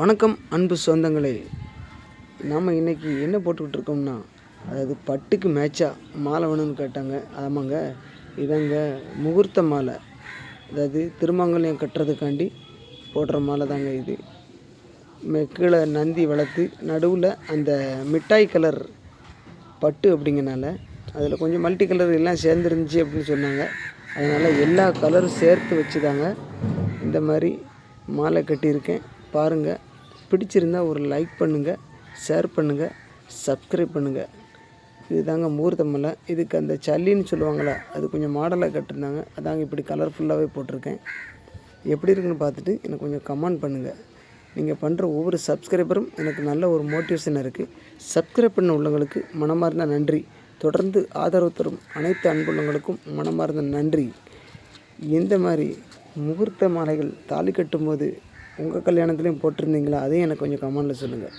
வணக்கம் அன்பு சொந்தங்களே. நாம் இன்றைக்கி என்ன போட்டுக்கிட்டு இருக்கோம்னா அதாவது பட்டுக்கு மேட்சாக மாலை வேணும்னு கேட்டாங்க. ஆமாங்க இதாங்க முகூர்த்த மாலை. அதாவது திருமங்கல்யம் கட்டுறதுக்காண்டி போடுற மாலை தாங்க இது. கீழே நந்தி வளர்த்து நடுவில் அந்த மிட்டாய் கலர் பட்டு அப்படிங்கனால அதில் கொஞ்சம் மல்டி கலர் எல்லாம் சேர்ந்துருந்துச்சு அப்படின்னு சொன்னாங்க. அதனால் எல்லா கலரும் சேர்த்து வச்சுதாங்க இந்த மாதிரி மாலை கட்டியிருக்கேன். பாருங்கள் பிடிச்சிருந்தா ஒரு லைக் பண்ணுங்கள் ஷேர் பண்ணுங்கள் சப்ஸ்கிரைப் பண்ணுங்கள் இதுதாங்க மூர்த்தமலை இதுக்கு அந்த சல்லின்னு சொல்லுவாங்களே அது கொஞ்சம் மாடலாக கட்டிருந்தாங்க. அதாங்க இப்படி கலர்ஃபுல்லாகவே போட்டிருக்கேன். எப்படி இருக்குன்னு பார்த்துட்டு எனக்கு கொஞ்சம் கமெண்ட் பண்ணுங்கள் நீங்கள் பண்ணுற ஒவ்வொரு சப்ஸ்கிரைபரும் எனக்கு நல்ல ஒரு மோட்டிவேஷன் இருக்குது சப்ஸ்கிரைப் பண்ண உள்ளவங்களுக்கு மனமார்ந்த நன்றி. தொடர்ந்து ஆதரவு தரும் அனைத்து அன்புள்ளவங்களுக்கும் மனமார்ந்த நன்றி. இந்த மாதிரி முகூர்த்த மாலைகள் தாலி கட்டும்போது உங்கள் கல்யாணத்துலேயும் போட்டிருந்தீங்களா? அதையும் எனக்கு கொஞ்சம் கமெண்டில் சொல்லுங்கள்